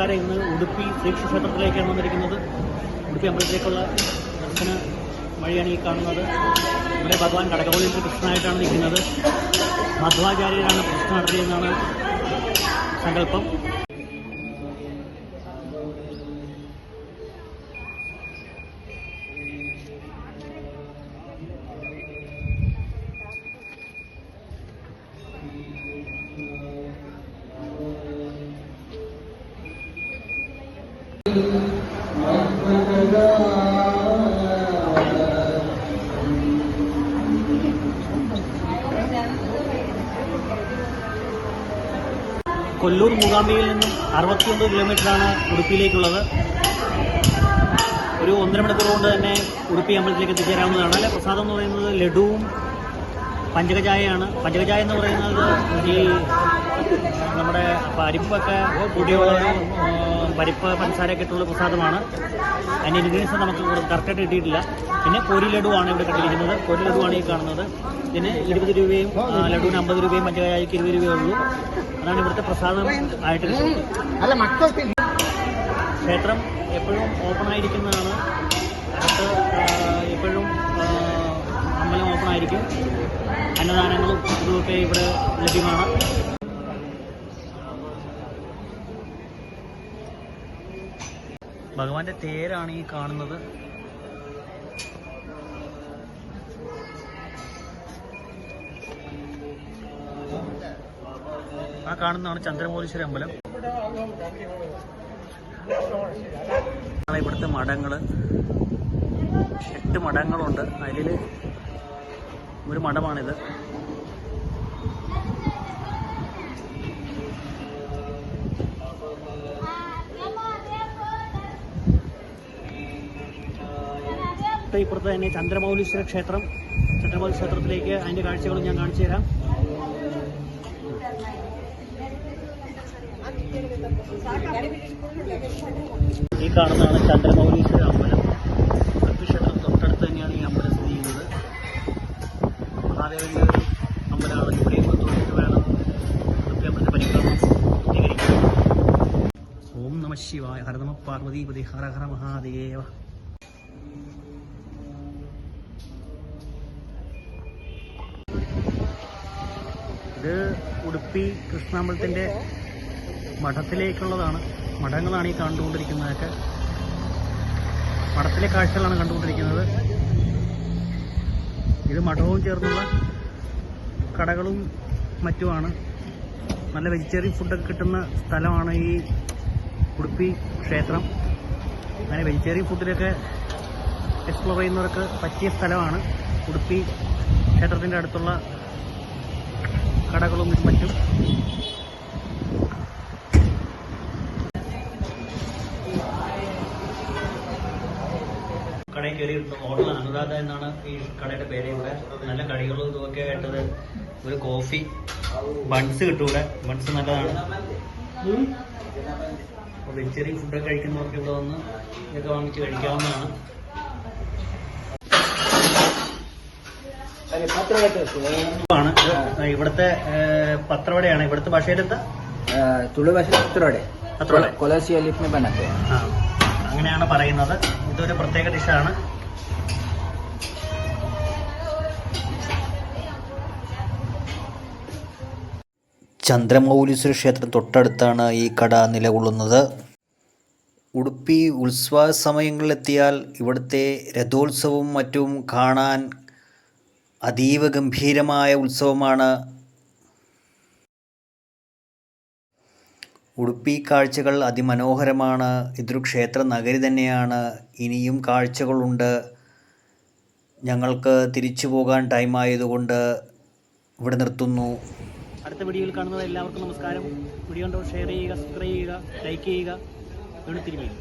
നമസ്കാരം ഇന്ന് ഉടുപ്പി ശ്രീകൃഷ്ണ ക്ഷേത്രത്തിലേക്കാണ് വന്നിരിക്കുന്നത്. ഉടുപ്പി അമ്പലത്തിലേക്കുള്ള ദർശന വഴിയാണ് ഈ കാണുന്നത്. ഇവിടെ ഭഗവാൻ കടകവള്ളിയിൽ കൃഷ്ണനായിട്ടാണ് നിൽക്കുന്നത്. മധ്വാചാര്യരാണ് പ്രശ്നം നടത്തിയതെന്നാണ് സങ്കല്പം. കൊല്ലൂർ മൂകാംബികയിൽ നിന്നും അറുപത്തിയൊമ്പത് കിലോമീറ്ററാണ് ഉടുപ്പിയിലേക്കുള്ളത്. ഒരു ഒന്നര മണിക്കൂർ കൊണ്ട് തന്നെ ഉടുപ്പി അമ്പലത്തിലേക്ക് എത്തിച്ചേരാവുന്നതാണ്. അല്ലെ പ്രസാദം എന്ന് പറയുന്നത് ലഡുവും പഞ്ചകചായയാണ് പഞ്ചകചായ എന്ന് പറയുന്നത് ഈ നമ്മുടെ പരിപ്പൊക്കെ കൂടിയുള്ള പരിപ്പ് പഞ്ചസാരയൊക്കെ ഇട്ടുള്ള പ്രസാദമാണ്. അതിന്റെ ഇൻഗ്രീഡിയൻസ് നമുക്ക് കറക്റ്റായിട്ട് കിട്ടിയിട്ടില്ല. പിന്നെ പൊരി ലഡുവാണ് ഇവിടെ കിട്ടിയിരിക്കുന്നത് പൊരി ലഡുവാണ് ഈ കാണുന്നത്. ഇതിന് ഇരുപത് രൂപയും ലഡുവിന് അമ്പത് രൂപയും പഞ്ചകായക്ക് ഇരുപത് രൂപയേ ഉള്ളൂ. അതാണ് ഇവിടുത്തെ പ്രസാദം ആയിട്ട് ക്ഷേത്രം എപ്പോഴും ഓപ്പൺ ആയിരിക്കുന്നതാണ്. അകത്ത് ആ, എപ്പോഴും അമ്പലം ഓപ്പൺ ആയിരിക്കും അന്നദാനങ്ങളും ഇതുമൊക്കെ ഇവിടെ ലഭ്യമാണ്. ഭഗവാന്റെ തേരാണ് ഈ കാണുന്നത്. ആ കാണുന്നതാണ് ചന്ദ്രമോലീശ്വര അമ്പലം. ഇവിടുത്തെ മഠങ്ങൾ എട്ട് മഠങ്ങളുണ്ട്. അതിൽ ഒരു മഠമാണിത്. ഇപ്പുറത്ത് തന്നെ ചന്ദ്രമൗലീശ്വര ക്ഷേത്രം. ചന്ദ്രമൗലി ക്ഷേത്രത്തിലേക്ക് അതിന്റെ കാഴ്ചകളും ഞാൻ കാണിച്ചു തരാം. ഈ കാണുന്നതാണ് ചന്ദ്രമൗലീശ്വര ശിവായ ഹരനമ പാർവതീപതി ഹര ഹര മഹാദേവ. ഇത് ഉടുപ്പി കൃഷ്ണാമ്പലത്തിന്റെ മഠത്തിലേക്കുള്ളതാണ്. മഠങ്ങളാണ് ഈ കണ്ടുകൊണ്ടിരിക്കുന്നതൊക്കെ. മഠത്തിലെ കാഴ്ചകളാണ് കണ്ടുകൊണ്ടിരിക്കുന്നത്. ഇത് മഠവും ചേർന്നുള്ള കടകളും മറ്റുമാണ്. നല്ല വെജിറ്റേറിയൻ ഫുഡൊക്കെ കിട്ടുന്ന സ്ഥലമാണ് ഈ ഉടുപ്പി ക്ഷേത്രം അങ്ങനെ വെജിറ്റേറിയൻ ഫുഡിലൊക്കെ എക്സ്പ്ലോർ ചെയ്യുന്നവർക്ക് പറ്റിയ സ്ഥലമാണ്. ഉടുപ്പി ക്ഷേത്രത്തിന്റെ അടുത്തുള്ള കടകളും മറ്റും. കടയിൽ കയറി ഹോട്ടൽ അനുരാധ എന്നാണ് ഈ കടയുടെ പേര് ഇവിടെ. നല്ല കടികളും ഇതുമൊക്കെ ആയിട്ടത് ഒരു കോഫി ബൺസ് കിട്ടും ഇവിടെ ബൺസ് നല്ലതാണ് അപ്പോൾ വെജിറ്റേറിയൻ ഫുഡൊക്കെ കഴിക്കുന്നവർക്ക് ഇവിടെ വന്ന് ഇതൊക്കെ വാങ്ങിച്ച് കഴിക്കാവുന്നതാണ്. ആണ്. ഇവിടുത്തെ പത്രവടയാണ്. ഇവിടുത്തെ ഭാഷയിലെന്താ തുളു ഭാഷ പത്രവട. പത്രവട. കൊലോസിയ ലിഫ്റ്റ് ബനാത്ത അങ്ങനെയാണ് പറയുന്നത്. ഇതൊരു പ്രത്യേക ഡിഷാണ് ചന്ദ്രമൗലീശ്വര ക്ഷേത്രം തൊട്ടടുത്താണ് ഈ കട നിലകൊള്ളുന്നത്. ഉടുപ്പി ഉത്സവ സമയങ്ങളിലെത്തിയാൽ ഇവിടുത്തെ രഥോത്സവവും മറ്റും കാണാൻ അതീവ ഗംഭീരമായ ഉത്സവമാണ്. ഉടുപ്പി കാഴ്ചകൾ അതിമനോഹരമാണ്. ഇതൊരു ക്ഷേത്ര നഗരി തന്നെയാണ്. ഇനിയും കാഴ്ചകളുണ്ട്. ഞങ്ങൾക്ക് തിരിച്ചു പോകാൻ ടൈമായതുകൊണ്ട് ഇവിടെ നിർത്തുന്നു. അടുത്ത വീഡിയോയിൽ കാണുന്നത് എല്ലാവർക്കും നമസ്കാരം. വീഡിയോ ഉണ്ടോ ഷെയർ ചെയ്യുക സബ്സ്ക്രൈബ് ചെയ്യുക ലൈക്ക് ചെയ്യുക. വീണ്ടും തിരുമേനി.